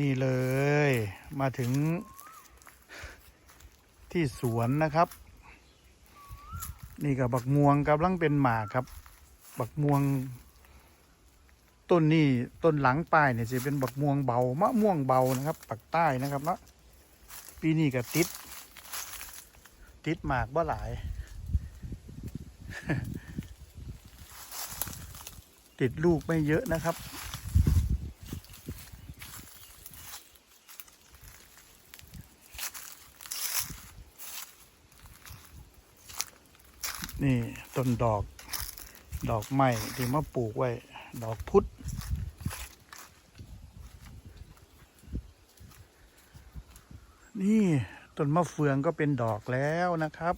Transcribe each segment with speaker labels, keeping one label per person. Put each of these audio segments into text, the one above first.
Speaker 1: นี่เลยมาถึงที่สวนนะครับ นี่กับบักม่วงกำลังเป็นหมากครับ บักม่วง ต้นนี้ต้นหลังป้ายเนี่ยจะเป็นบักม่วงเบามะม่วงเบานะครับปักใต้นะครับเนาะปีนี้ก็ติด ติดหมากบ่หลาย ติดลูกไม่เยอะนะครับ นี่ต้นดอก ดอกไม้ที่มาปลูกไว้ ดอกพุธนี่ต้นมะเฟืองก็เป็นดอกแล้วนะครับ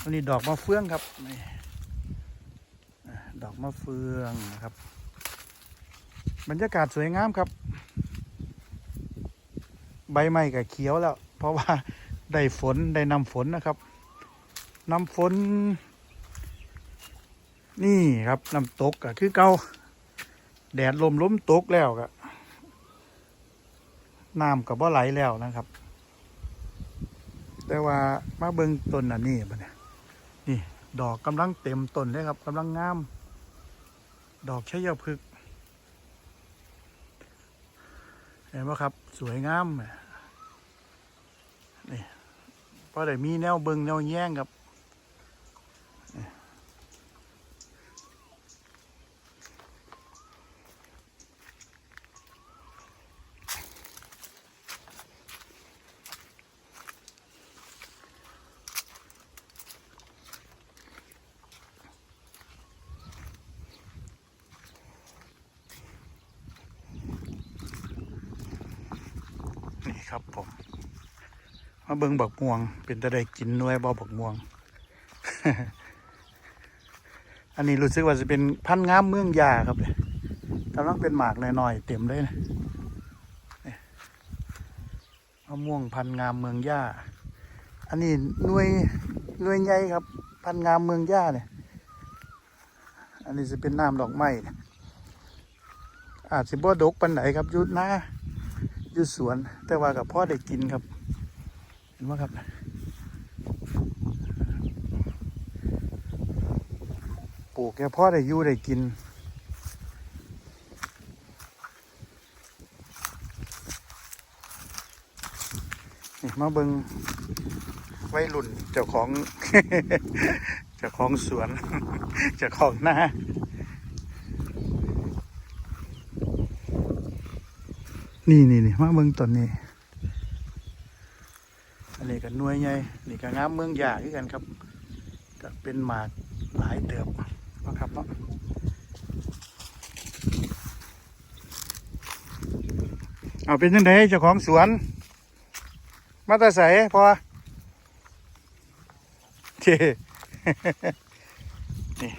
Speaker 1: อันนี้ดอกมะเฟืองครับนี่ดอกมะเฟืองนะครับ บรรยากาศสวยงามครับ ใบไม้ก็เขียวแล้ว เพราะว่าได้ฝนได้นำฝนนะครับ น้ำฝน นี่ครับน้ำตกก็คือเกาแดดลมล้มตกแล้วก็น้ำกับบ่ไหลแล้วนะครับ แต่ว่ามาเบิงต้นอันนี้บัดเนี่ยนี่ ดอกกำลังเต็มต้นเลยครับกำลังงาม ดอกชัยพฤกษ์เห็นไหมครับ สวยงามนี่เพราะได้มีแนวเบิงแนวแย่งครับ นี่ ครับผมมาเบิ่งบักม่วง เป็นตะไดกินหน่วยบ่บักม่วง อันนี้รู้สึกว่าจะเป็นพันธุ์งามเมืองยาครับเนี่ยกำลังเป็นหมากหน่อยๆเต็มเลยนะมะม่วงพันธุ์งามเมืองย่า อันนี้หน่วยหน่วยใหญ่ครับ พันธุ์งามเมืองย่าเนี่ย อันนี้จะเป็นน้ำดอกไม้อาจจะบ่ดกปันไหนครับยุดนะ อยู่สวน แต่ว่ากับพ่อได้กินครับ เห็นไหมครับปลูกแค่พ่อได้อยู่ได้กินนี่มาเบิงไว้รุ่นเจ้าของ เจ้าของสวน เจ้าของหน้า นี่นี่นี่มาเบิงต้นนี้ อันนี้ก็หน่วยใหญ่นี่ก็งามเมืองยาคือกันครับ ก็เป็นหมากหลายเติบนะครับเนาะเอาเป็นยังไงเจ้าของสวน มาต่ใส่พอเจนี่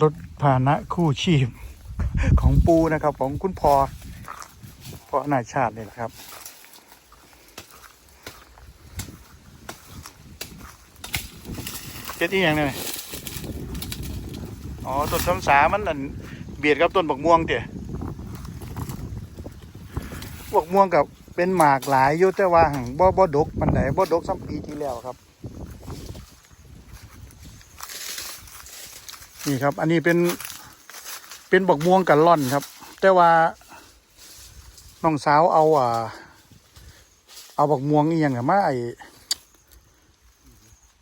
Speaker 1: รถพาหนะคู่ชีพ ของปูนะครับ ของคุณพอพอนาชาตินี่แหละครับ เจ็ดที่ยังไงอ๋อต้นสำสามันนั่นเบียดกับต้นบักม่วงเตี่ยบักม่วงกับเป็นหมากหลายยู่แต่ว่าหั่งบ่บ่ดกมันไหนบ่ดกซ้ำปีที่แล้วครับ นี่ครับ อันนี้เป็น เป็นบักม่วงกันล่อนครับ แต่ว่าน้องสาวเอาอ่า เอาบักม่วงอีหยังอะมาไอ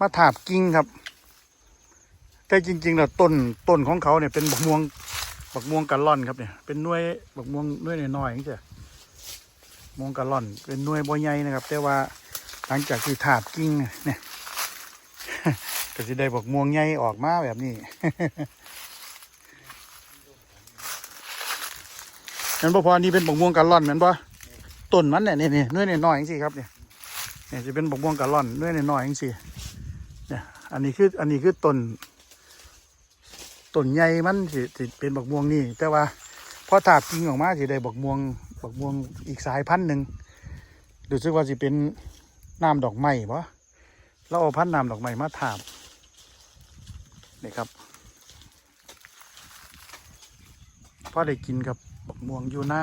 Speaker 1: มาถาบกิ่งครับ แต่จริงๆแล้วต้นต้นของเขาเนี่ยเป็นบักม่วงบักม่วงกันล่อนครับเนี่ยเป็นน่วยบักม่วงน่วยน้อยๆอย่างเงี้ยม่วงกันล่อน เป็นน่วยบ่ใหญ่นะครับ แต่ว่าหลังจากที่ถาบกิ่งเนี่ยก็จะได้บักม่วงใหญ่ออกมาแบบนี้ นั่นบ่พอนี่เป็นบกม่วงกันล่อนเหมือนปะต้นมันเนี่ยนี่นี่หน่วยน้อยๆอย่างสิครับเนี่ยเนี่ยจะเป็นบกม่วงกันล่อนหน่วยน้อยๆอย่างสิเนี่ยอันนี้คืออันนี้คือต้นต้นใหญ่มันสิสิเป็นบักม่วงนี่แต่ว่าพอถากกิ่งออกมาสิได้บักม่วงบักม่วงอีกสายพันธุ์หนึ่งรู้สึกว่าสิเป็นน้ำดอกไม้ปะเราเอาพันธุ์น้ำดอกไม้มาถาบนี่ครับพอได้กินครับ บักม่วงอยู่หน้า